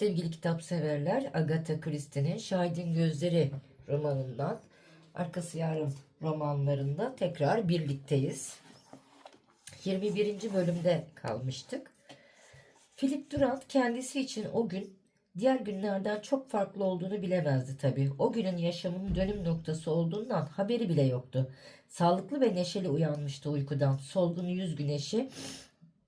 Sevgili kitap severler, Agatha Christie'nin Şahidin Gözleri romanından Arkası Yarın romanlarında tekrar birlikteyiz. 21. bölümde kalmıştık. Philip Durant kendisi için o gün diğer günlerden çok farklı olduğunu bilemezdi tabii. O günün yaşamının dönüm noktası olduğundan haberi bile yoktu. Sağlıklı ve neşeli uyanmıştı uykudan. Solgun yüz güneşi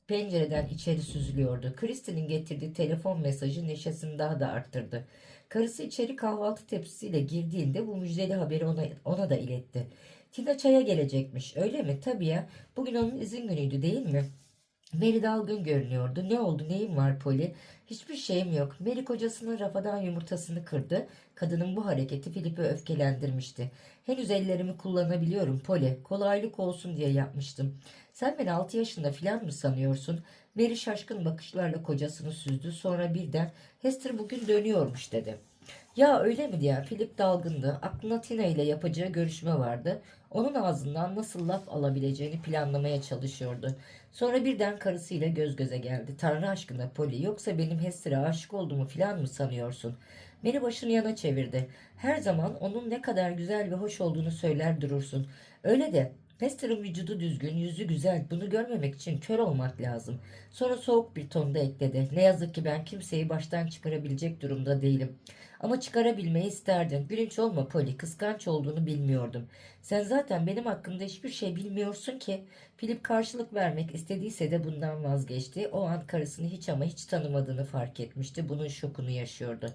pencereden içeri süzülüyordu. Christie'nin getirdiği telefon mesajı neşesini daha da arttırdı. Karısı içeri kahvaltı tepsisiyle girdiğinde bu müjdeli haberi ona, ona da iletti. Tina çaya gelecekmiş öyle mi? Tabii ya. Bugün onun izin günüydü değil mi? Mary dalgın görünüyordu. Ne oldu neyin var Polly? Hiçbir şeyim yok. Mary kocasının rafadan yumurtasını kırdı. Kadının bu hareketi Filip'i öfkelendirmişti. Henüz ellerimi kullanabiliyorum Polly. Kolaylık olsun diye yapmıştım. Sen beni 6 yaşında filan mı sanıyorsun? Mary şaşkın bakışlarla kocasını süzdü. Sonra birden Hester bugün dönüyormuş dedi. Ya öyle mi diye Philip dalgındı. Aklına Tina ile yapacağı görüşme vardı. Onun ağzından nasıl laf alabileceğini planlamaya çalışıyordu. Sonra birden karısıyla göz göze geldi. Tanrı aşkına Polly yoksa benim Hester'e aşık olduğumu filan mı sanıyorsun? Mary başını yana çevirdi. Her zaman onun ne kadar güzel ve hoş olduğunu söyler durursun. Öyle de Hester'ın vücudu düzgün, yüzü güzel. Bunu görmemek için kör olmak lazım. Sonra soğuk bir tonda ekledi. Ne yazık ki ben kimseyi baştan çıkarabilecek durumda değilim. Ama çıkarabilmeyi isterdim. Gülünç olma Polly, kıskanç olduğunu bilmiyordum. Sen zaten benim hakkımda hiçbir şey bilmiyorsun ki. Philip karşılık vermek istediyse de bundan vazgeçti. O an karısını hiç ama hiç tanımadığını fark etmişti. Bunun şokunu yaşıyordu.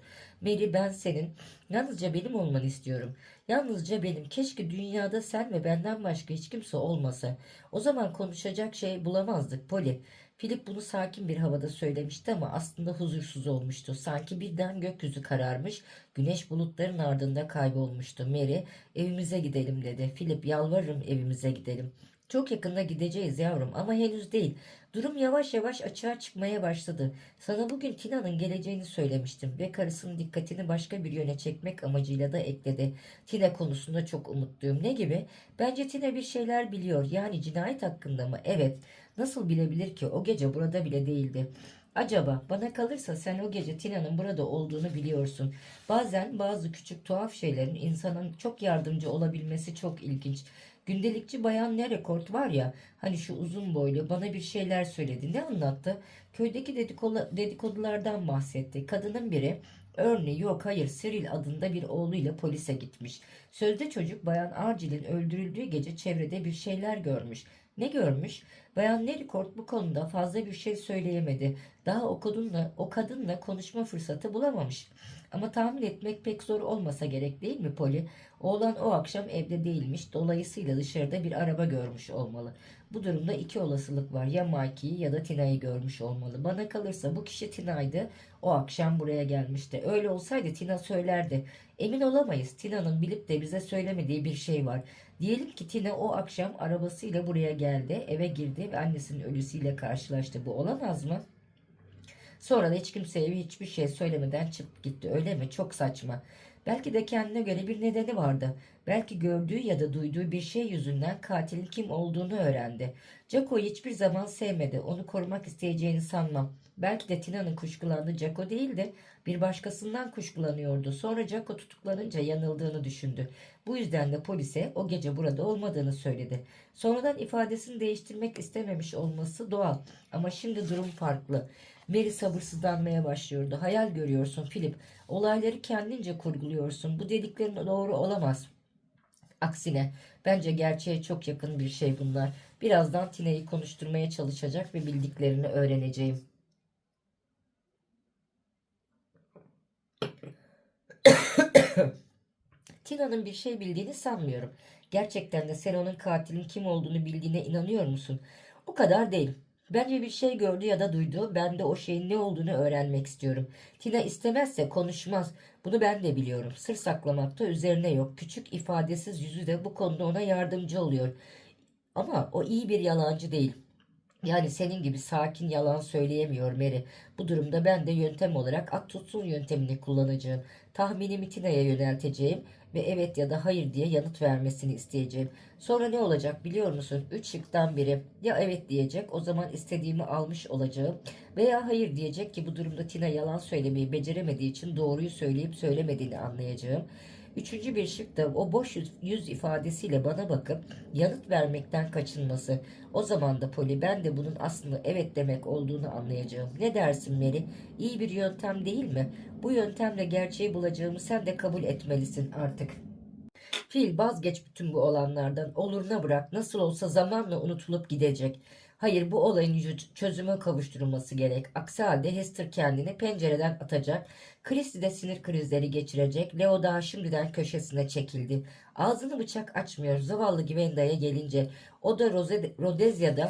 Mary ben senin, yalnızca benim olmanı istiyorum. Yalnızca benim. Keşke dünyada sen ve benden başka hiç kimse olmasa. O zaman konuşacak şey bulamazdık Polly. Philip bunu sakin bir havada söylemişti ama aslında huzursuz olmuştu. Sanki birden gökyüzü kararmış, güneş bulutların ardında kaybolmuştu. Mary, evimize gidelim dedi. Philip, yalvarırım evimize gidelim. Çok yakında gideceğiz yavrum ama henüz değil. Durum yavaş yavaş açığa çıkmaya başladı. Sana bugün Tina'nın geleceğini söylemiştim ve karısının dikkatini başka bir yöne çekmek amacıyla da ekledi. Tina konusunda çok umutluyum. Ne gibi? Bence Tina bir şeyler biliyor. Yani cinayet hakkında mı? Evet. Nasıl bilebilir ki? O gece burada bile değildi. Acaba bana kalırsa sen o gece Tina'nın burada olduğunu biliyorsun. Bazen bazı küçük tuhaf şeylerin insanın çok yardımcı olabilmesi çok ilginç. Gündelikçi bayan ne rekord var ya hani şu uzun boylu bana bir şeyler söyledi. Ne anlattı? Köydeki dedikodu, dedikodulardan bahsetti. Kadının biri Örneği yok hayır Cyril adında bir oğluyla polise gitmiş. Sözde çocuk bayan Arcil'in öldürüldüğü gece çevrede bir şeyler görmüş. Ne görmüş? Bayan Nellycourt bu konuda fazla bir şey söyleyemedi. Daha o kadınla, o kadınla konuşma fırsatı bulamamış. Ama tahmin etmek pek zor olmasa gerek değil mi Polly? Oğlan o akşam evde değilmiş. Dolayısıyla dışarıda bir araba görmüş olmalı. Bu durumda iki olasılık var. Ya Mikey'i ya da Tina'yı görmüş olmalı. Bana kalırsa bu kişi Tina'ydı. O akşam buraya gelmişti. Öyle olsaydı Tina söylerdi. Emin olamayız. Tina'nın bilip de bize söylemediği bir şey var. Diyelim ki Tina o akşam arabasıyla buraya geldi, eve girdi ve annesinin ölüsüyle karşılaştı. Bu olamaz mı? Sonra da hiç kimseye hiçbir şey söylemeden çıkıp gitti. Öyle mi? Çok saçma. Belki de kendine göre bir nedeni vardı. Belki gördüğü ya da duyduğu bir şey yüzünden katilin kim olduğunu öğrendi. Jaco'yu hiçbir zaman sevmedi. Onu korumak isteyeceğini sanmam. Belki de Tina'nın kuşkulandığı Jaco değildi. Bir başkasından kuşkulanıyordu. Sonra Jaco tutuklanınca yanıldığını düşündü. Bu yüzden de polise o gece burada olmadığını söyledi. Sonradan ifadesini değiştirmek istememiş olması doğal. Ama şimdi durum farklı. Mary sabırsızlanmaya başlıyordu. Hayal görüyorsun Philip. Olayları kendince kurguluyorsun. Bu dediklerin doğru olamaz. Aksine bence gerçeğe çok yakın bir şey bunlar. Birazdan Tina'yı konuşturmaya çalışacak ve bildiklerini öğreneceğim. Tina'nın bir şey bildiğini sanmıyorum. Gerçekten de sen onun katilin kim olduğunu bildiğine inanıyor musun? O kadar değil. Bence bir şey gördü ya da duydu. Ben de o şeyin ne olduğunu öğrenmek istiyorum. Tina istemezse konuşmaz. Bunu ben de biliyorum. Sır saklamakta üzerine yok. Küçük ifadesiz yüzü de bu konuda ona yardımcı oluyor. Ama o iyi bir yalancı değil. Yani senin gibi sakin yalan söyleyemiyor Mary. Bu durumda ben de yöntem olarak at tutsun yöntemini kullanacağım. Tahminimi Tina'ya yönelteceğim ve evet ya da hayır diye yanıt vermesini isteyeceğim. Sonra ne olacak biliyor musun? Üç şıktan biri ya evet diyecek o zaman istediğimi almış olacağım veya hayır diyecek ki bu durumda Tina yalan söylemeyi beceremediği için doğruyu söyleyip söylemediğini anlayacağım. Üçüncü bir şık da o boş yüz, ifadesiyle bana bakıp yanıt vermekten kaçınması. O zaman da Poli ben de bunun aslında evet demek olduğunu anlayacağım. Ne dersin Mary? İyi bir yöntem değil mi? Bu yöntemle gerçeği bulacağımı sen de kabul etmelisin artık. Fil vazgeç bütün bu olanlardan. Oluruna bırak. Nasıl olsa zamanla unutulup gidecek. Hayır bu olayın çözüme kavuşturulması gerek. Aksi halde Hester kendini pencereden atacak. Christy de sinir krizleri geçirecek. Leo daha şimdiden köşesine çekildi. Ağzını bıçak açmıyor. Zavallı Gwenda'ya gelince o da Rose- Rhodezia'da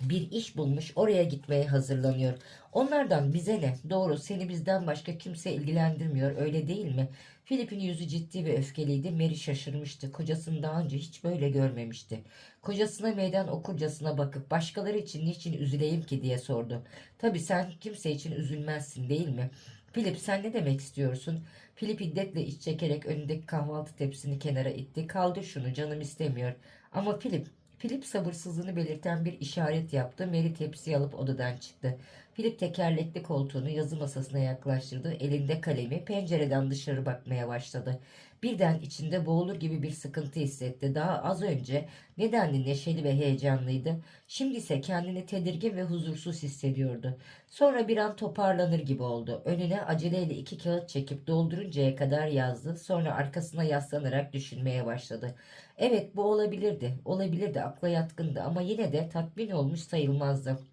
bir iş bulmuş oraya gitmeye hazırlanıyor. Onlardan bize ne? Doğru seni bizden başka kimse ilgilendirmiyor öyle değil mi? Filip'in yüzü ciddi ve öfkeliydi. Mary şaşırmıştı. Kocasını daha önce hiç böyle görmemişti. Kocasına meydan okurcasına bakıp başkaları için niçin üzüleyim ki diye sordu. Tabii sen kimse için üzülmezsin değil mi? Filip sen ne demek istiyorsun? Filip hiddetle iç çekerek önündeki kahvaltı tepsini kenara itti. Kaldır şunu canım istemiyor. Ama Filip Filip sabırsızlığını belirten bir işaret yaptı. Mary tepsiyi alıp odadan çıktı. Filip tekerlekli koltuğunu yazı masasına yaklaştırdı. Elinde kalemi pencereden dışarı bakmaya başladı. Birden içinde boğulur gibi bir sıkıntı hissetti. Daha az önce nedenli neşeli ve heyecanlıydı. Şimdi ise kendini tedirgin ve huzursuz hissediyordu. Sonra bir an toparlanır gibi oldu. Önüne aceleyle iki kağıt çekip dolduruncaya kadar yazdı. Sonra arkasına yaslanarak düşünmeye başladı. Evet bu olabilirdi. Olabilirdi akla yatkındı ama yine de tatmin olmuş sayılmazdı.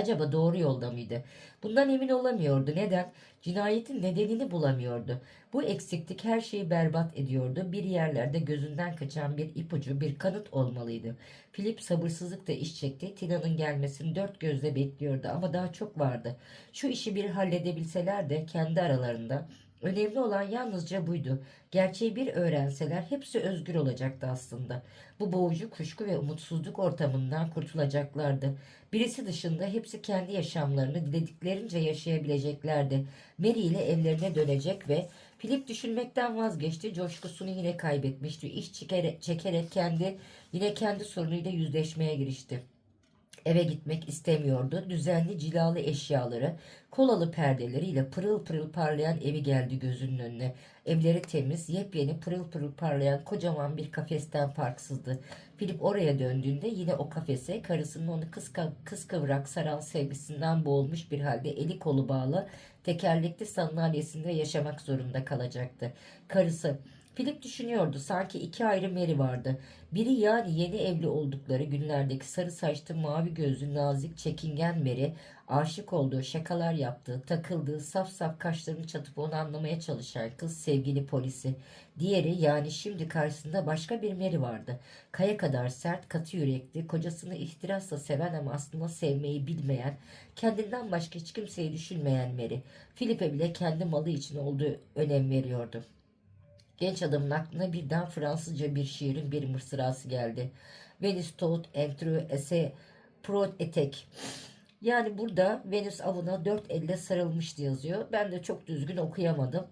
Acaba doğru yolda mıydı? Bundan emin olamıyordu. Neden? Cinayetin nedenini bulamıyordu. Bu eksiklik her şeyi berbat ediyordu. Bir yerlerde gözünden kaçan bir ipucu, bir kanıt olmalıydı. Philip sabırsızlıkla iş çekti. Tina'nın gelmesini dört gözle bekliyordu ama daha çok vardı. Şu işi bir halledebilseler de kendi aralarında Önemli olan yalnızca buydu. Gerçeği bir öğrenseler hepsi özgür olacaktı aslında. Bu boğucu kuşku ve umutsuzluk ortamından kurtulacaklardı. Birisi dışında hepsi kendi yaşamlarını dilediklerince yaşayabileceklerdi. Mary ile evlerine dönecek ve Philip düşünmekten vazgeçti. Coşkusunu yine kaybetmişti. İş çekerek, çekerek kendi yine kendi sorunuyla yüzleşmeye girişti. Eve gitmek istemiyordu. Düzenli cilalı eşyaları, kolalı perdeleriyle pırıl pırıl parlayan evi geldi gözünün önüne. Evleri temiz, yepyeni pırıl pırıl parlayan kocaman bir kafesten farksızdı. Filip oraya döndüğünde yine o kafese karısının onu kıska, kıskıvrak saran sevgisinden boğulmuş bir halde eli kolu bağlı tekerlekli sandalyesinde yaşamak zorunda kalacaktı. Karısı Filip düşünüyordu sanki iki ayrı Mary vardı. Biri yani yeni evli oldukları günlerdeki sarı saçlı mavi gözlü nazik çekingen Mary aşık olduğu şakalar yaptığı takıldığı saf saf kaşlarını çatıp onu anlamaya çalışan kız sevgili polisi. Diğeri yani şimdi karşısında başka bir Mary vardı. Kaya kadar sert katı yürekli kocasını ihtirasla seven ama aslında sevmeyi bilmeyen kendinden başka hiç kimseyi düşünmeyen Mary. Filip'e bile kendi malı için olduğu önem veriyordu. Genç adamın aklına birden Fransızca bir şiirin bir mısrası geldi. Venus tot entre esse prot etek. Yani burada Venüs avına dört elle sarılmıştı yazıyor. Ben de çok düzgün okuyamadım.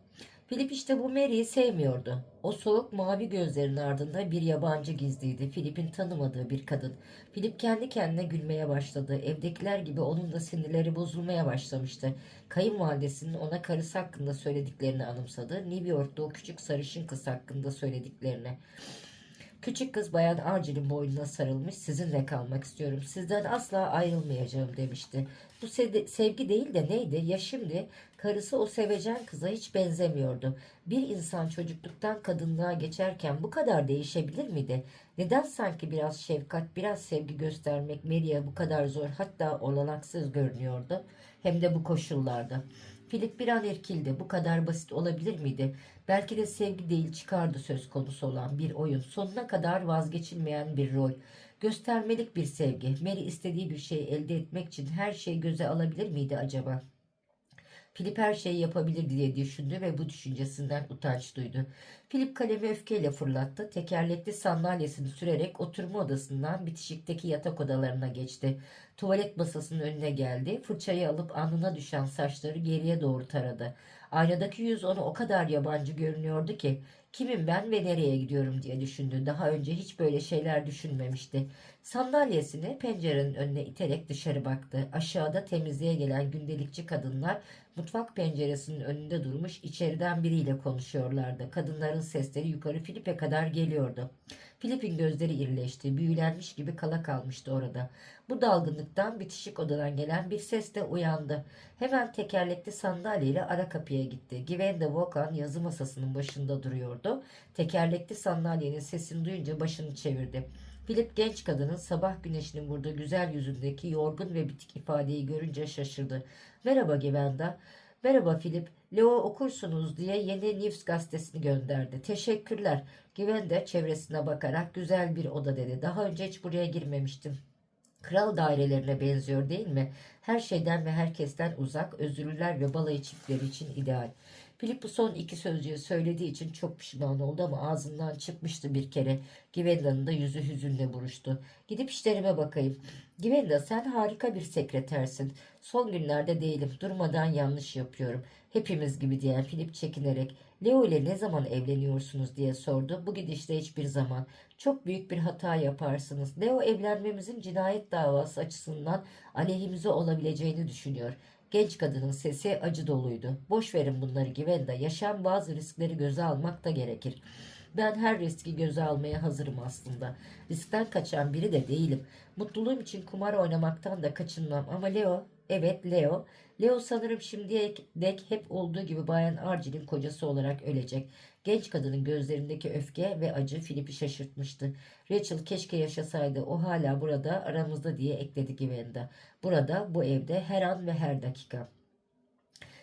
Filip işte bu Mary'i sevmiyordu. O soğuk mavi gözlerin ardında bir yabancı gizliydi. Filip'in tanımadığı bir kadın. Filip kendi kendine gülmeye başladı. Evdekiler gibi onun da sinirleri bozulmaya başlamıştı. Kayınvalidesinin ona karısı hakkında söylediklerini anımsadı. New York'ta o küçük sarışın kız hakkında söylediklerini. Küçük kız bayan Archie'nin boynuna sarılmış sizinle kalmak istiyorum. Sizden asla ayrılmayacağım demişti. Bu se- sevgi değil de neydi? Ya şimdi karısı o sevecen kıza hiç benzemiyordu. Bir insan çocukluktan kadınlığa geçerken bu kadar değişebilir miydi? Neden sanki biraz şefkat, biraz sevgi göstermek Mary'e bu kadar zor hatta olanaksız görünüyordu? Hem de bu koşullarda. Filip bir an irkildi. Bu kadar basit olabilir miydi? Belki de sevgi değil çıkardı söz konusu olan bir oyun. Sonuna kadar vazgeçilmeyen bir rol. Göstermelik bir sevgi. Mary istediği bir şey elde etmek için her şeyi göze alabilir miydi acaba? Filip her şeyi yapabilir diye düşündü ve bu düşüncesinden utanç duydu. Filip kalemi öfkeyle fırlattı. Tekerlekli sandalyesini sürerek oturma odasından bitişikteki yatak odalarına geçti. Tuvalet masasının önüne geldi. Fırçayı alıp alnına düşen saçları geriye doğru taradı. Aynadaki yüz ona o kadar yabancı görünüyordu ki kimim ben ve nereye gidiyorum diye düşündü. Daha önce hiç böyle şeyler düşünmemişti. Sandalyesini pencerenin önüne iterek dışarı baktı. Aşağıda temizliğe gelen gündelikçi kadınlar mutfak penceresinin önünde durmuş içeriden biriyle konuşuyorlardı. Kadınların sesleri yukarı Filip'e kadar geliyordu. Filip'in gözleri irileşti. Büyülenmiş gibi kala kalmıştı orada. Bu dalgınlıktan bitişik odadan gelen bir ses de uyandı. Hemen tekerlekli sandalyeyle ara kapıya gitti. Gwenda Wokan yazı masasının başında duruyordu. Tekerlekli sandalyenin sesini duyunca başını çevirdi. Philip genç kadının sabah güneşinin vurduğu güzel yüzündeki yorgun ve bitik ifadeyi görünce şaşırdı. Merhaba Gwenda. Merhaba Philip. Leo okursunuz diye yeni News gazetesini gönderdi. Teşekkürler. Gwenda çevresine bakarak güzel bir oda dedi. Daha önce hiç buraya girmemiştim. Kral dairelerine benziyor değil mi? Her şeyden ve herkesten uzak, özürlüler ve balayı çiftleri için ideal. Philip bu son iki sözcüğü söylediği için çok pişman oldu ama ağzından çıkmıştı bir kere. Gwenda'nın da yüzü hüzünle buruştu. Gidip işlerime bakayım. Gwenda sen harika bir sekretersin. Son günlerde değilim. Durmadan yanlış yapıyorum. Hepimiz gibi diyen Philip çekinerek Leo ile ne zaman evleniyorsunuz diye sordu. Bu gidişle hiçbir zaman. Çok büyük bir hata yaparsınız. Leo evlenmemizin cinayet davası açısından aleyhimize olabileceğini düşünüyor. Genç kadının sesi acı doluydu. Boş verin bunları Gwenda. Yaşam bazı riskleri göze almak da gerekir. Ben her riski göze almaya hazırım aslında. Riskten kaçan biri de değilim. Mutluluğum için kumar oynamaktan da kaçınmam. Ama Leo, evet Leo. Leo sanırım şimdiye dek hep olduğu gibi Bayan Archie'nin kocası olarak ölecek. Genç kadının gözlerindeki öfke ve acı Filip'i şaşırtmıştı. Rachel keşke yaşasaydı o hala burada aramızda diye ekledi Gwenda. Burada bu evde her an ve her dakika.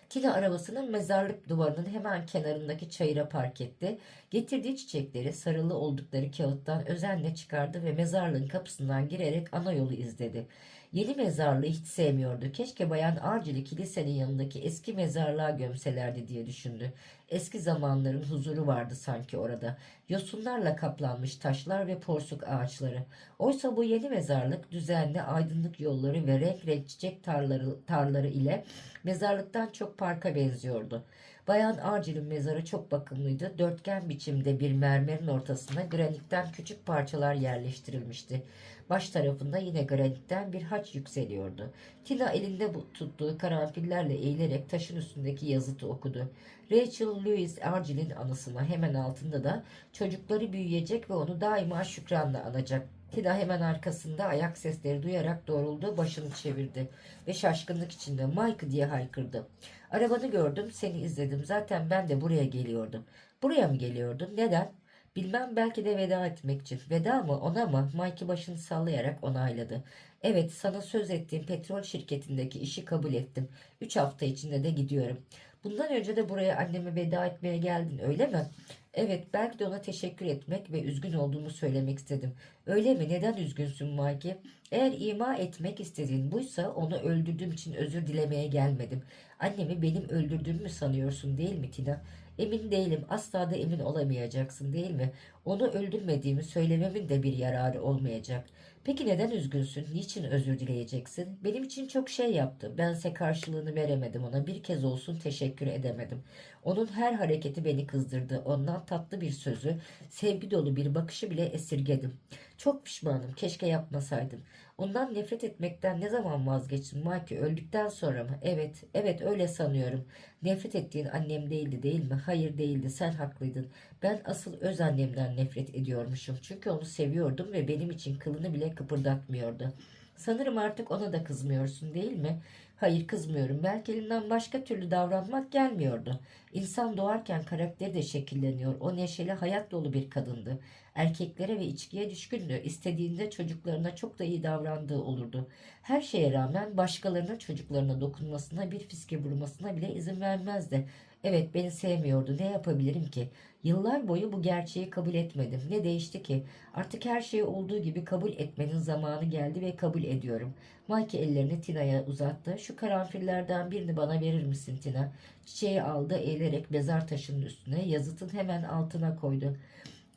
Tina arabasının mezarlık duvarının hemen kenarındaki çayıra park etti. Getirdiği çiçekleri sarılı oldukları kağıttan özenle çıkardı ve mezarlığın kapısından girerek ana yolu izledi. Yeni mezarlığı hiç sevmiyordu. Keşke Bayan Arcili kilisenin yanındaki eski mezarlığa gömselerdi diye düşündü. Eski zamanların huzuru vardı sanki orada. Yosunlarla kaplanmış taşlar ve porsuk ağaçları. Oysa bu yeni mezarlık düzenli aydınlık yolları ve renk renk çiçek tarları, tarları ile mezarlıktan çok parka benziyordu. Bayan Arcil'in mezarı çok bakımlıydı. Dörtgen biçimde bir mermerin ortasına granitten küçük parçalar yerleştirilmişti. Baş tarafında yine granitten bir haç yükseliyordu. Tina elinde tuttuğu karanfillerle eğilerek taşın üstündeki yazıtı okudu. Rachel Louis Argyl'in anısına hemen altında da çocukları büyüyecek ve onu daima şükranla anacak. Tina hemen arkasında ayak sesleri duyarak doğruldu, başını çevirdi ve şaşkınlık içinde Mike diye haykırdı. Arabanı gördüm, seni izledim. Zaten ben de buraya geliyordum. Buraya mı geliyordun? Neden? Bilmem belki de veda etmek için. Veda mı ona mı? Mikey başını sallayarak onayladı. Evet sana söz ettiğim petrol şirketindeki işi kabul ettim. Üç hafta içinde de gidiyorum. Bundan önce de buraya anneme veda etmeye geldin öyle mi? Evet belki de ona teşekkür etmek ve üzgün olduğumu söylemek istedim. Öyle mi? Neden üzgünsün Mikey? Eğer ima etmek istediğin buysa onu öldürdüğüm için özür dilemeye gelmedim. Annemi benim öldürdüğümü sanıyorsun değil mi Tina? Emin değilim. Asla da emin olamayacaksın değil mi? Onu öldürmediğimi söylememin de bir yararı olmayacak. Peki neden üzgünsün? Niçin özür dileyeceksin? Benim için çok şey yaptı. Bense karşılığını veremedim ona. Bir kez olsun teşekkür edemedim. Onun her hareketi beni kızdırdı. Ondan tatlı bir sözü, sevgi dolu bir bakışı bile esirgedim. Çok pişmanım. Keşke yapmasaydım. Ondan nefret etmekten ne zaman vazgeçtim Maki öldükten sonra mı? Evet, evet öyle sanıyorum. Nefret ettiğin annem değildi değil mi? Hayır değildi sen haklıydın. Ben asıl öz annemden nefret ediyormuşum. Çünkü onu seviyordum ve benim için kılını bile kıpırdatmıyordu. Sanırım artık ona da kızmıyorsun değil mi? Hayır kızmıyorum. Belki elinden başka türlü davranmak gelmiyordu. İnsan doğarken karakteri de şekilleniyor. O neşeli hayat dolu bir kadındı. Erkeklere ve içkiye düşkündü. İstediğinde çocuklarına çok da iyi davrandığı olurdu. Her şeye rağmen başkalarının çocuklarına dokunmasına bir fiske vurmasına bile izin vermezdi. Evet beni sevmiyordu. Ne yapabilirim ki? Yıllar boyu bu gerçeği kabul etmedim. Ne değişti ki? Artık her şeyi olduğu gibi kabul etmenin zamanı geldi ve kabul ediyorum. Mike ellerini Tina'ya uzattı. Şu karanfillerden birini bana verir misin Tina? Çiçeği aldı eğilerek mezar taşının üstüne yazıtın hemen altına koydu.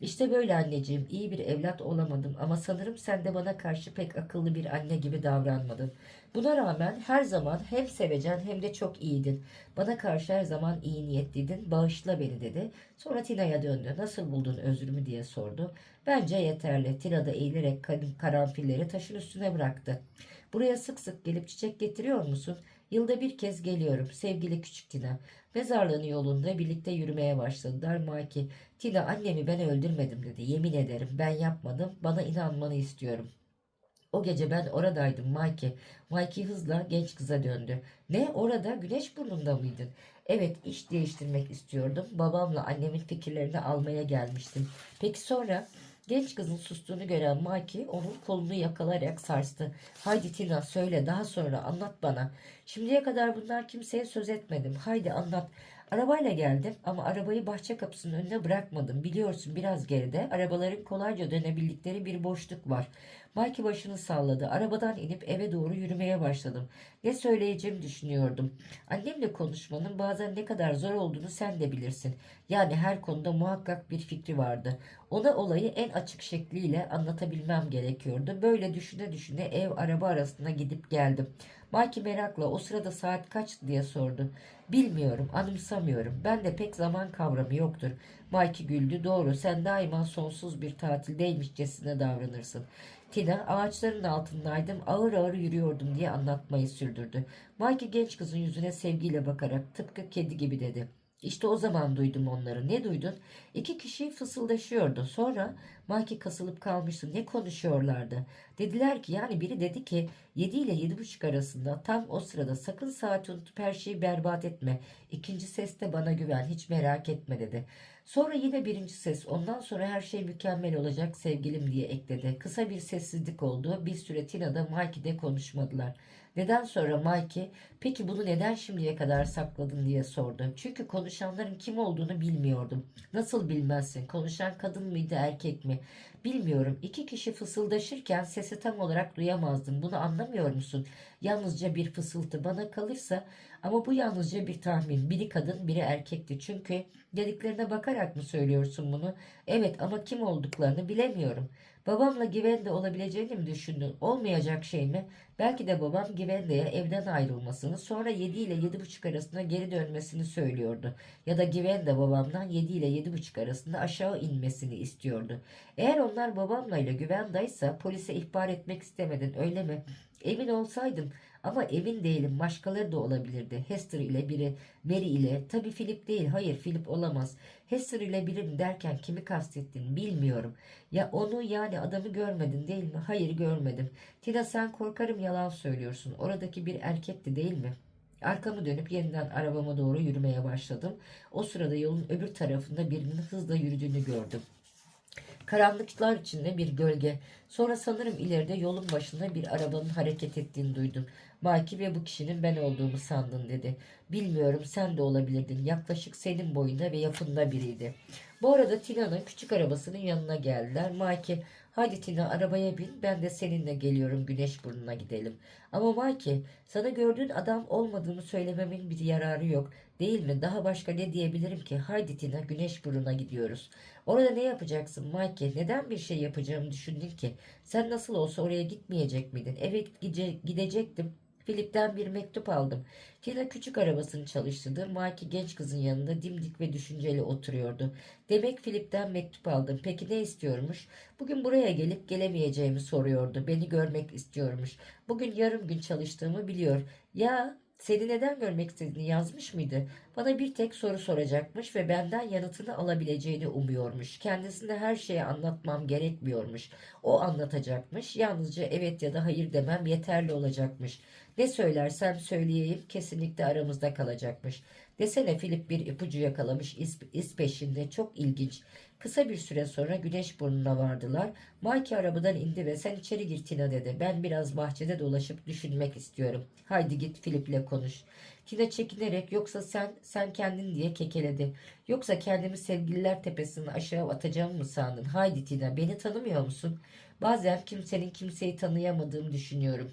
İşte böyle anneciğim iyi bir evlat olamadım ama sanırım sen de bana karşı pek akıllı bir anne gibi davranmadın. Buna rağmen her zaman hem sevecen hem de çok iyiydin. Bana karşı her zaman iyi niyetliydin. Bağışla beni dedi. Sonra Tina'ya döndü. Nasıl buldun özrümü diye sordu. Bence yeterli. Tina da eğilerek karanfilleri taşın üstüne bıraktı. Buraya sık sık gelip çiçek getiriyor musun? Yılda bir kez geliyorum sevgili küçük Tina. Mezarlığın yolunda birlikte yürümeye başladılar. Maki, Tina annemi ben öldürmedim dedi. Yemin ederim ben yapmadım. Bana inanmanı istiyorum. O gece ben oradaydım Mike. Mike hızla genç kıza döndü. Ne orada güneş burnunda mıydın? Evet iş değiştirmek istiyordum. Babamla annemin fikirlerini almaya gelmiştim. Peki sonra genç kızın sustuğunu gören Mike onun kolunu yakalayarak sarstı. Haydi Tina söyle daha sonra anlat bana. Şimdiye kadar bunlar kimseye söz etmedim. Haydi anlat. Arabayla geldim ama arabayı bahçe kapısının önüne bırakmadım. Biliyorsun biraz geride arabaların kolayca dönebildikleri bir boşluk var. Mike başını salladı. Arabadan inip eve doğru yürümeye başladım. Ne söyleyeceğimi düşünüyordum. Annemle konuşmanın bazen ne kadar zor olduğunu sen de bilirsin. Yani her konuda muhakkak bir fikri vardı. Ona olayı en açık şekliyle anlatabilmem gerekiyordu. Böyle düşüne düşüne ev araba arasında gidip geldim. Mike merakla o sırada saat kaç diye sordu. Bilmiyorum, anımsamıyorum. Ben de pek zaman kavramı yoktur. Mike güldü. Doğru, sen daima sonsuz bir tatildeymişçesine davranırsın. Tina ağaçların altındaydım ağır ağır yürüyordum diye anlatmayı sürdürdü. Mike genç kızın yüzüne sevgiyle bakarak tıpkı kedi gibi dedi. İşte o zaman duydum onları. Ne duydun? İki kişi fısıldaşıyordu. Sonra Mike kasılıp kalmıştı. Ne konuşuyorlardı? Dediler ki yani biri dedi ki 7 ile 7.30 arasında tam o sırada sakın saati unutup her şeyi berbat etme. İkinci ses de bana güven hiç merak etme dedi. Sonra yine birinci ses ondan sonra her şey mükemmel olacak sevgilim diye ekledi. Kısa bir sessizlik oldu. Bir süre Tina'da Mikey'de konuşmadılar. Neden sonra Mikey peki bunu neden şimdiye kadar sakladın diye sordu. Çünkü konuşanların kim olduğunu bilmiyordum. Nasıl bilmezsin? Konuşan kadın mıydı erkek mi? Bilmiyorum. İki kişi fısıldaşırken sesi tam olarak duyamazdım. Bunu anlamıyor musun? Yalnızca bir fısıltı bana kalırsa ama bu yalnızca bir tahmin. Biri kadın biri erkekti. Çünkü dediklerine bakarak mı söylüyorsun bunu? Evet ama kim olduklarını bilemiyorum. Babamla Givende olabileceğini mi düşündün? Olmayacak şey mi? Belki de babam Givende'ye evden ayrılmasını sonra 7 ile 7.30 arasında geri dönmesini söylüyordu. Ya da Givende babamdan 7 ile 7.30 arasında aşağı inmesini istiyordu. Eğer onlar babamla ile Güvenda'ysa polise ihbar etmek istemedin öyle mi? Emin olsaydım ama emin değilim başkaları da olabilirdi. Hester ile biri, Mary ile. Tabii Philip değil. Hayır Philip olamaz. Hester ile biri derken kimi kastettin bilmiyorum. Ya onu yani adamı görmedin değil mi? Hayır görmedim. Tina sen korkarım yalan söylüyorsun. Oradaki bir erkekti değil mi? Arkamı dönüp yeniden arabama doğru yürümeye başladım. O sırada yolun öbür tarafında birinin hızla yürüdüğünü gördüm. Karanlıklar içinde bir gölge. Sonra sanırım ileride yolun başında bir arabanın hareket ettiğini duydum. Maki ve bu kişinin ben olduğumu sandın dedi. Bilmiyorum sen de olabilirdin. Yaklaşık senin boyunda ve yapında biriydi. Bu arada Tina'nın küçük arabasının yanına geldiler. Maki hadi Tina arabaya bin ben de seninle geliyorum güneş burnuna gidelim. Ama Maki sana gördüğün adam olmadığını söylememin bir yararı yok. Değil mi? Daha başka ne diyebilirim ki? Haydi Tina güneş burnuna gidiyoruz. Orada ne yapacaksın Mike? Neden bir şey yapacağımı düşündün ki? Sen nasıl olsa oraya gitmeyecek miydin? Evet gide gidecektim. Filip'ten bir mektup aldım. Tina küçük arabasını çalıştırdı. Mike genç kızın yanında dimdik ve düşünceli oturuyordu. Demek Filip'ten mektup aldım. Peki ne istiyormuş? Bugün buraya gelip gelemeyeceğimi soruyordu. Beni görmek istiyormuş. Bugün yarım gün çalıştığımı biliyor. Ya seni neden görmek istediğini yazmış mıydı? Bana bir tek soru soracakmış ve benden yanıtını alabileceğini umuyormuş. Kendisine her şeyi anlatmam gerekmiyormuş. O anlatacakmış. Yalnızca evet ya da hayır demem yeterli olacakmış. Ne söylersem söyleyeyim kesinlikle aramızda kalacakmış. Desene Filip bir ipucu yakalamış iz, iz peşinde. Çok ilginç. Kısa bir süre sonra güneş burnuna vardılar. Mike arabadan indi ve sen içeri gir Tina dedi. Ben biraz bahçede dolaşıp düşünmek istiyorum. Haydi git Filip'le konuş. Tina çekinerek yoksa sen sen kendin diye kekeledi. Yoksa kendimi sevgililer tepesine aşağı atacağım mı sandın? Haydi Tina beni tanımıyor musun? Bazen kimsenin kimseyi tanıyamadığını düşünüyorum.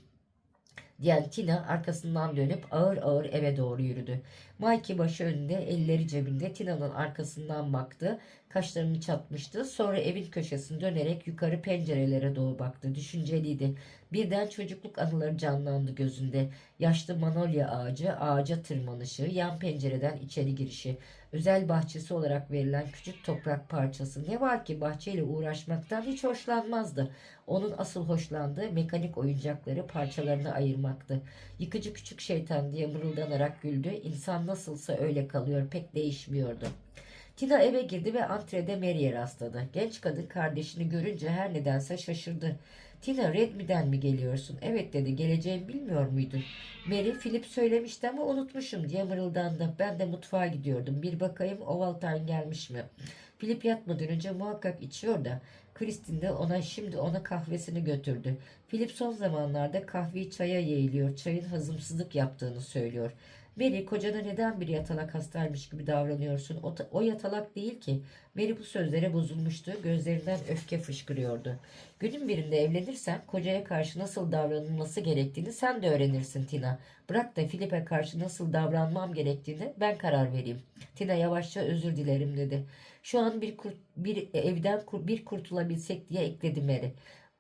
diyen Tina arkasından dönüp ağır ağır eve doğru yürüdü. Mikey başı önünde, elleri cebinde Tina'nın arkasından baktı. Kaşlarını çatmıştı. Sonra evin köşesine dönerek yukarı pencerelere doğru baktı. Düşünceliydi. Birden çocukluk anıları canlandı gözünde. Yaşlı manolya ağacı, ağaca tırmanışı, yan pencereden içeri girişi. Özel bahçesi olarak verilen küçük toprak parçası. Ne var ki bahçeyle uğraşmaktan hiç hoşlanmazdı. Onun asıl hoşlandığı mekanik oyuncakları parçalarına ayırmaktı. Yıkıcı küçük şeytan diye mırıldanarak güldü. İnsan nasılsa öyle kalıyor, pek değişmiyordu. Tina eve girdi ve antrede Mary'e rastladı. Genç kadın kardeşini görünce her nedense şaşırdı. Tina Redmi'den mi geliyorsun? Evet dedi. Geleceğimi bilmiyor muydun? Mary Philip söylemişti ama unutmuşum diye mırıldandı. Ben de mutfağa gidiyordum. Bir bakayım Ovaltine gelmiş mi? Philip yatmadan önce muhakkak içiyor da. Kristin de ona şimdi ona kahvesini götürdü. Philip son zamanlarda kahveyi çaya yeğiliyor. Çayın hazımsızlık yaptığını söylüyor. Mary kocana neden bir yatalak hastaymış gibi davranıyorsun? O, o yatalak değil ki. Mary bu sözlere bozulmuştu. Gözlerinden öfke fışkırıyordu. Günün birinde evlenirsen kocaya karşı nasıl davranılması gerektiğini sen de öğrenirsin Tina. Bırak da Filip'e karşı nasıl davranmam gerektiğini ben karar vereyim. Tina yavaşça özür dilerim dedi. Şu an bir, kurt, bir evden kur- bir kurtulabilsek diye ekledi Mary.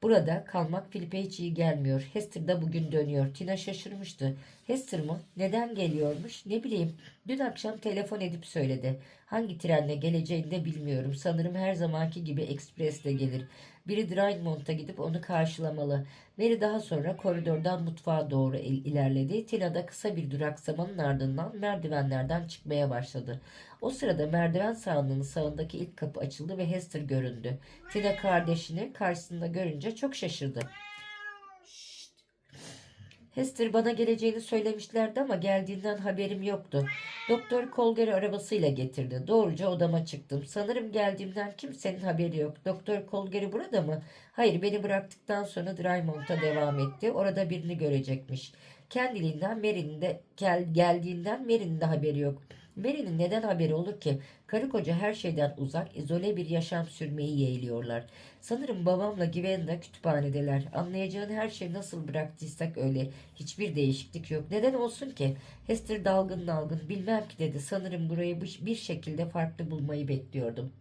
Burada kalmak Filip'e hiç iyi gelmiyor. Hester da bugün dönüyor. Tina şaşırmıştı. Hester mı? Neden geliyormuş? Ne bileyim. Dün akşam telefon edip söyledi. Hangi trenle geleceğini de bilmiyorum. Sanırım her zamanki gibi ekspresle gelir. Biri Drymount'a gidip onu karşılamalı. Mary daha sonra koridordan mutfağa doğru il- ilerledi. Tina da kısa bir duraksamanın ardından merdivenlerden çıkmaya başladı. O sırada merdiven sağının sağındaki ilk kapı açıldı ve Hester göründü. Tina kardeşini karşısında görünce çok şaşırdı. Hester bana geleceğini söylemişlerdi ama geldiğinden haberim yoktu. Doktor Colger'i arabasıyla getirdi. Doğruca odama çıktım. Sanırım geldiğimden kimsenin haberi yok. Doktor Colger'i burada mı? Hayır beni bıraktıktan sonra Drymount'a devam etti. Orada birini görecekmiş. Kendiliğinden Mary'nin de gel, geldiğinden Mary'nin de haberi yok. Mary'nin neden haberi olur ki? Karı koca her şeyden uzak, izole bir yaşam sürmeyi yeğliyorlar. Sanırım babamla Gwenda kütüphanedeler. Anlayacağın her şeyi nasıl bıraktıysak öyle. Hiçbir değişiklik yok. Neden olsun ki? Hester dalgın dalgın. Bilmem ki dedi. Sanırım burayı bir şekilde farklı bulmayı bekliyordum.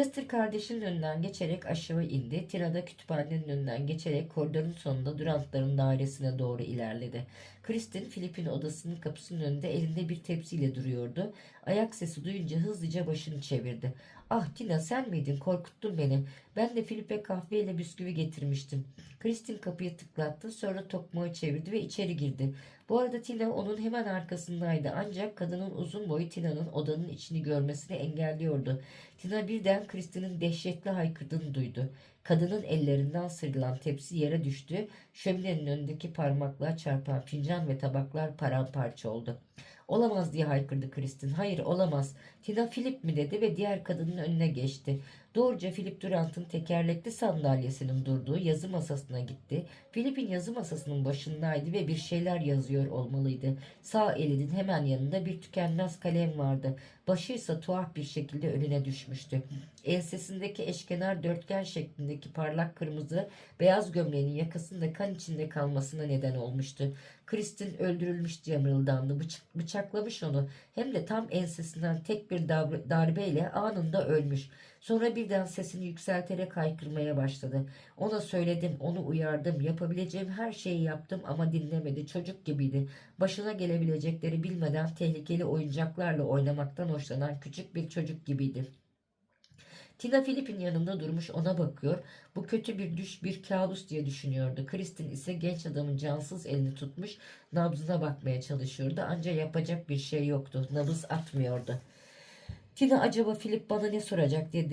Hester kardeşinin önünden geçerek aşağı indi. Tina da kütüphanenin önünden geçerek koridorun sonunda Durantların dairesine doğru ilerledi. Kristin Filip'in odasının kapısının önünde elinde bir tepsiyle duruyordu. Ayak sesi duyunca hızlıca başını çevirdi. Ah Tina sen miydin? Korkuttun beni. Ben de Filip'e kahveyle bisküvi getirmiştim. Kristin kapıyı tıklattı sonra tokmağı çevirdi ve içeri girdi. Bu arada Tina onun hemen arkasındaydı ancak kadının uzun boyu Tina'nın odanın içini görmesini engelliyordu. Tina birden Kristin'in dehşetli haykırdığını duydu. Kadının ellerinden sıyrılan tepsi yere düştü. Şöminenin önündeki parmaklığa çarpan fincan ve tabaklar paramparça oldu. Olamaz diye haykırdı Kristin. Hayır olamaz. Tina Philip mi dedi ve diğer kadının önüne geçti. Doğruca Philip Durant'ın tekerlekli sandalyesinin durduğu yazı masasına gitti. Philip'in yazı masasının başındaydı ve bir şeyler yazıyor olmalıydı. Sağ elinin hemen yanında bir tükenmez kalem vardı. Başı tuhaf bir şekilde önüne düşmüştü. Ensesindeki eşkenar dörtgen şeklindeki parlak kırmızı beyaz gömleğinin yakasında kan içinde kalmasına neden olmuştu. Kristin öldürülmüş diye mırıldandı. Bıçak, bıçaklamış onu. Hem de tam ensesinden tek bir darbe- darbeyle anında ölmüş. Sonra birden sesini yükselterek haykırmaya başladı. Ona söyledim, onu uyardım. Yapabileceğim her şeyi yaptım ama dinlemedi. Çocuk gibiydi. Başına gelebilecekleri bilmeden tehlikeli oyuncaklarla oynamaktan hoşlanan küçük bir çocuk gibiydi. Tina Philip'in yanında durmuş ona bakıyor. Bu kötü bir düş, bir kabus diye düşünüyordu. Kristin ise genç adamın cansız elini tutmuş nabzına bakmaya çalışıyordu. Ancak yapacak bir şey yoktu. Nabız atmıyordu. Tina acaba Philip bana ne soracak diye,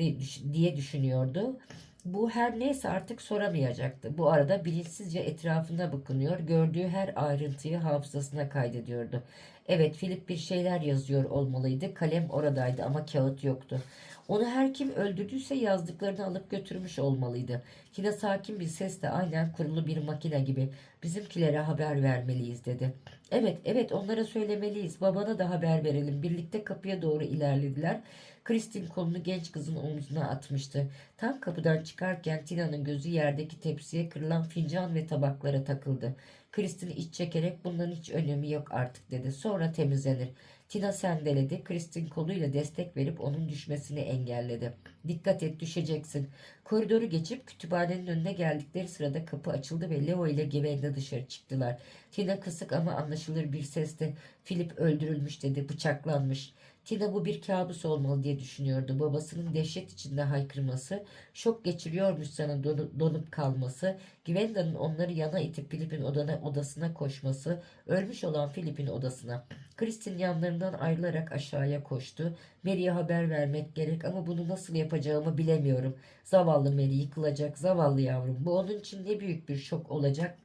diye düşünüyordu. Bu her neyse artık soramayacaktı. Bu arada bilinçsizce etrafına bakınıyor. Gördüğü her ayrıntıyı hafızasına kaydediyordu. Evet Philip bir şeyler yazıyor olmalıydı. Kalem oradaydı ama kağıt yoktu. Onu her kim öldürdüyse yazdıklarını alıp götürmüş olmalıydı. Tina sakin bir sesle aynen kurulu bir makine gibi bizimkilere haber vermeliyiz dedi. Evet evet onlara söylemeliyiz. Babana da haber verelim. Birlikte kapıya doğru ilerlediler. Kristin kolunu genç kızın omzuna atmıştı. Tam kapıdan çıkarken Tina'nın gözü yerdeki tepsiye kırılan fincan ve tabaklara takıldı. Kristin iç çekerek bunların hiç önemi yok artık dedi. Sonra temizlenir. Tina sendeledi. Kristin koluyla destek verip onun düşmesini engelledi. Dikkat et düşeceksin. Koridoru geçip kütüphanenin önüne geldikleri sırada kapı açıldı ve Leo ile Gwenda dışarı çıktılar. Tina kısık ama anlaşılır bir sesle Philip öldürülmüş dedi bıçaklanmış. Tina bu bir kabus olmalı diye düşünüyordu. Babasının dehşet içinde haykırması, şok geçiriyormuş sana donu- donup kalması, Gwenda'nın onları yana itip Philip'in odana, odasına koşması, ölmüş olan Philip'in odasına. Kristin yanlarından ayrılarak aşağıya koştu. Mary'e haber vermek gerek ama bunu nasıl yapacağımı bilemiyorum. Zavallı Mary yıkılacak, zavallı yavrum. Bu onun için ne büyük bir şok olacak.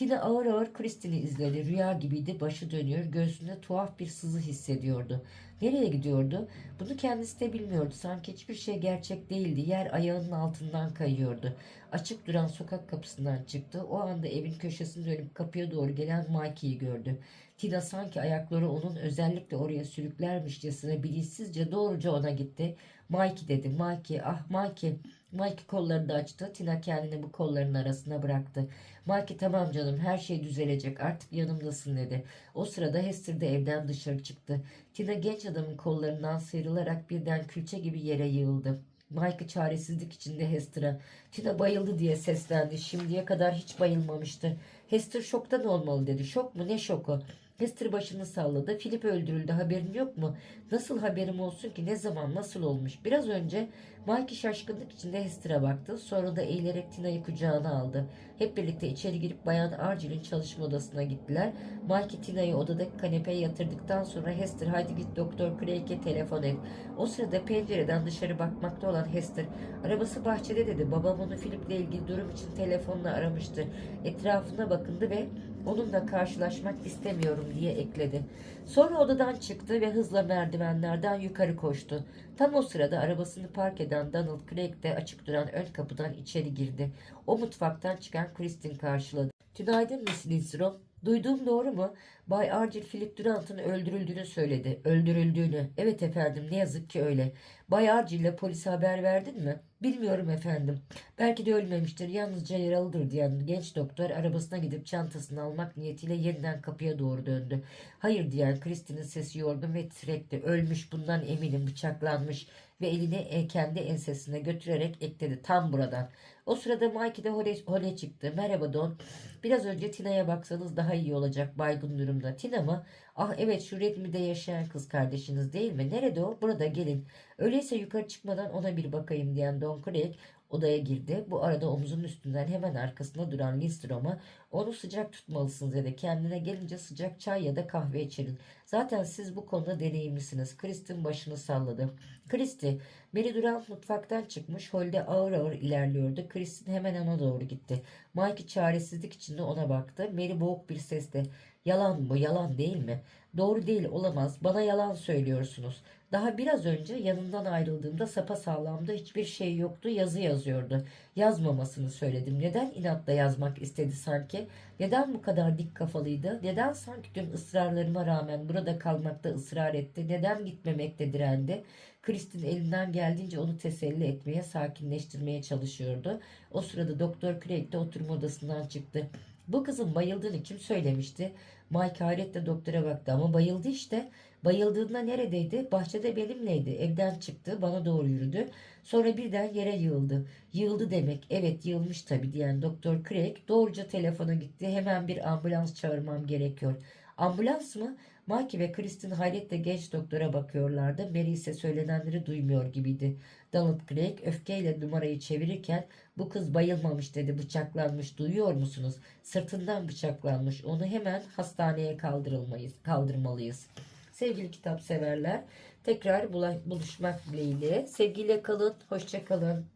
Tina ağır ağır Kristin'i izledi. Rüya gibiydi, başı dönüyor, göğsünde tuhaf bir sızı hissediyordu. Nereye gidiyordu? Bunu kendisi de bilmiyordu. Sanki hiçbir şey gerçek değildi. Yer ayağının altından kayıyordu. Açık duran sokak kapısından çıktı. O anda evin köşesine dönüp kapıya doğru gelen Mikey'i gördü. Tina sanki ayakları onun özellikle oraya sürüklermişçesine bilinçsizce doğruca ona gitti. Mikey dedi. Mikey, ah Mikey. Mikey kollarını da açtı. Tina kendini bu kolların arasına bıraktı. Mikey tamam canım her şey düzelecek artık yanımdasın dedi. O sırada Hester de evden dışarı çıktı. Tina genç adamın kollarından sıyrılarak birden külçe gibi yere yığıldı. Mike çaresizlik içinde Hester'a Tina bayıldı diye seslendi. Şimdiye kadar hiç bayılmamıştı. Hester şoktan olmalı dedi. Şok mu ne şoku? Hester başını salladı. Philip öldürüldü haberin yok mu? Nasıl haberim olsun ki ne zaman nasıl olmuş? Biraz önce Mike şaşkınlık içinde Hester'a baktı. Sonra da eğilerek Tina'yı kucağına aldı. Hep birlikte içeri girip Bayan Argyll'in çalışma odasına gittiler. Mike Tina'yı odadaki kanepeye yatırdıktan sonra Hester haydi git Doktor Craig'e telefon et. O sırada pencereden dışarı bakmakta olan Hester arabası bahçede dedi. Babam onu Philip'le ilgili durum için telefonla aramıştı. Etrafına bakındı ve onunla karşılaşmak istemiyorum diye ekledi. Sonra odadan çıktı ve hızla merdivenlerden yukarı koştu. Tam o sırada arabasını park eden Donald Craig de açık duran ön kapıdan içeri girdi. O mutfaktan çıkan Kristin karşıladı. Tünaydın Miss Lindstrom. Duyduğum doğru mu? Bay Argyll Philip Durant'ın öldürüldüğünü söyledi. Öldürüldüğünü. Evet efendim ne yazık ki öyle. Bay Argyll'le polise haber verdin mi? Bilmiyorum efendim. Belki de ölmemiştir. Yalnızca yaralıdır diyen genç doktor arabasına gidip çantasını almak niyetiyle yeniden kapıya doğru döndü. Hayır diyen Kristin'in sesi yorgun ve titrekti. Ölmüş bundan eminim bıçaklanmış ve elini e, kendi ensesine götürerek ekledi. Tam buradan. O sırada Mikey de hole, hole çıktı. Merhaba Don. Biraz önce Tina'ya baksanız daha iyi olacak baygın durumda. Tina mı? Ah evet şu Redmi'de yaşayan kız kardeşiniz değil mi? Nerede o? Burada gelin. Öyleyse yukarı çıkmadan ona bir bakayım diyen Don Craig odaya girdi. Bu arada omuzun üstünden hemen arkasında duran Lindstrom'a onu sıcak tutmalısınız dedi. Kendine gelince sıcak çay ya da kahve içirin. Zaten siz bu konuda deneyimlisiniz. Kristin başını salladı. Kristi, Mary Durant mutfaktan çıkmış. Holde ağır ağır ilerliyordu. Kristin hemen ona doğru gitti. Mike çaresizlik içinde ona baktı. Mary boğuk bir sesle Yalan bu yalan değil mi? Doğru değil olamaz. Bana yalan söylüyorsunuz. Daha biraz önce yanından ayrıldığımda sapa sağlamda hiçbir şey yoktu. Yazı yazıyordu. Yazmamasını söyledim. Neden inatla yazmak istedi sanki? Neden bu kadar dik kafalıydı? Neden sanki tüm ısrarlarıma rağmen burada kalmakta ısrar etti? Neden gitmemekte direndi? Kristin elinden geldiğince onu teselli etmeye, sakinleştirmeye çalışıyordu. O sırada Doktor Craig de oturma odasından çıktı. Bu kızın bayıldığını kim söylemişti? Mike hayretle doktora baktı ama bayıldı işte. Bayıldığında neredeydi? Bahçede benimleydi. Evden çıktı, bana doğru yürüdü. Sonra birden yere yığıldı. Yığıldı demek. Evet yığılmış tabii diyen Doktor Craig doğruca telefona gitti. Hemen bir ambulans çağırmam gerekiyor. Ambulans mı? Mike ve Kristin hayretle genç doktora bakıyorlardı. Mary ise söylenenleri duymuyor gibiydi. Donald Craig öfkeyle numarayı çevirirken bu kız bayılmamış dedi bıçaklanmış duyuyor musunuz? Sırtından bıçaklanmış onu hemen hastaneye kaldırılmayız, kaldırmalıyız. Sevgili kitap severler tekrar buluşmak dileğiyle. Sevgiyle kalın, hoşça kalın.